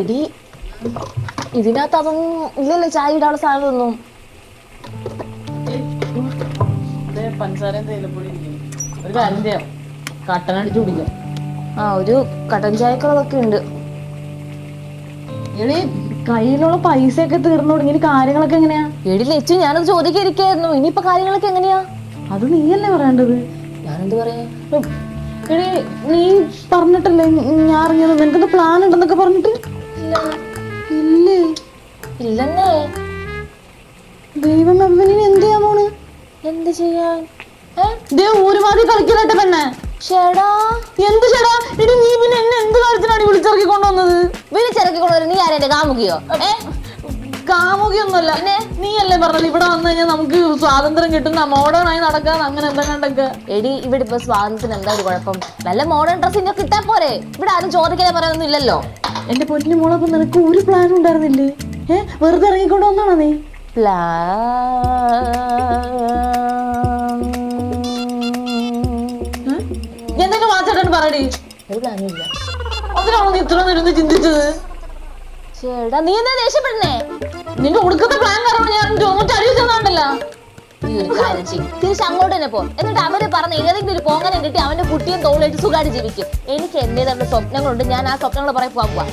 എടി ഇതിനകത്ത് അതൊന്നും ഇല്ലല്ലോ ചായ ഇടാനുള്ള സാധനമൊന്നും. പഞ്ചസാരയും തേയിലപ്പൊടി ഒരു കാര്യം ചെയ്യാം. കട്ടൻ അടിച്ചു കുടിക്കാം. ആ ഒരു കട്ടൻ ചായക്കുള്ളതൊക്കെ ഉണ്ട്. എടി കയ്യിലുള്ള പൈസ ഒക്കെ തീർന്നു തുടങ്ങി കാര്യങ്ങളൊക്കെ എങ്ങനെയാ? എടി ലച്ചു ഞാനത് ചോദിക്കാതിരിക്കായിരുന്നു. ഇനിയിപ്പൊ കാര്യങ്ങളൊക്കെ എങ്ങനെയാ? അത് നീയല്ലേ പറയേണ്ടത്? ഞാനെന്ത് പറയാ? എടി നീ പറഞ്ഞിട്ടല്ലേ? ഞാൻ അറിഞ്ഞത് നിനക്കെന്ത് പ്ലാൻ ഉണ്ടെന്നൊക്കെ പറഞ്ഞിട്ട്? ഇല്ലേ. ഇല്ലെന്നേ. ദൈവം അവനിന് എന്ത് ചെയ്യാൻ? പോണ് എന്ത് ചെയ്യാൻ കളിക്കലട്ടെ പെണ്ണെ. എടി നീ പിന്നെ എന്നെ എന്ത് കാര്യത്തിനാണ് വിളിച്ചിറക്കി കൊണ്ടുവന്നത്? വിളിച്ചിറക്കി കൊണ്ടുവരും നീ കാമുകിയോ? ഏ? കാമുകിയൊന്നുമല്ല. നീ അല്ലേ പറഞ്ഞത്? ഇവിടെ വന്നു കഴിഞ്ഞാൽ നമുക്ക് സ്വാതന്ത്ര്യം കിട്ടുന്ന മോഡേൺ ആയി നടക്കാൻ അങ്ങനെ എന്താ കണ്ടൊക്കെ എടി ഇവിടെ ഇപ്പൊ സ്വാതന്ത്ര്യത്തിന് എന്താ ഒരു കുഴപ്പം? നല്ല മോഡേൺ ഡ്രസ്സിംഗ് കിട്ടാ പോരെ. ഇവിടെ ആരും ചോദിക്കാതെ പറയാനൊന്നും ഇല്ലല്ലോ. എന്റെ പൊന്നു മോളപ്പം നിനക്ക് ഒരു പ്ലാൻ ഉണ്ടായിരുന്നില്ലേ? ഏ? വെറുതെ ഇറങ്ങിക്കൊണ്ട് വന്നാണോ നീ? പ്ലാ എന്തെങ്കിലും വാച്ചാട്ടൻ പറയടി? അതിനാണോ നീ ഇത്ര നേരം ചിന്തിച്ചത്? ചേടാ നീ എന്താ ദേഷ്യപ്പെടുന്നേ? നിന്റെ കൊടുക്കുന്ന പ്ലാൻ കാരണം ഞാൻ ചെന്നാണ്ടല്ലോ നീ തിരിച്ച് അങ്ങോട്ട് തന്നെ പോ. എന്നിട്ട് അവർ പറഞ്ഞ ഏതെങ്കിലും ഒരു പോങ്ങനെ കിട്ടി അവന്റെ കുട്ടിയും തോളിയിട്ട് സുഖമായിട്ട് ജീവിക്കും. എനിക്ക് എന്റേതായിട്ടുള്ള സ്വപ്നങ്ങളുണ്ട്. ഞാൻ ആ സ്വപ്നങ്ങൾ പറയാൻ പോവാ.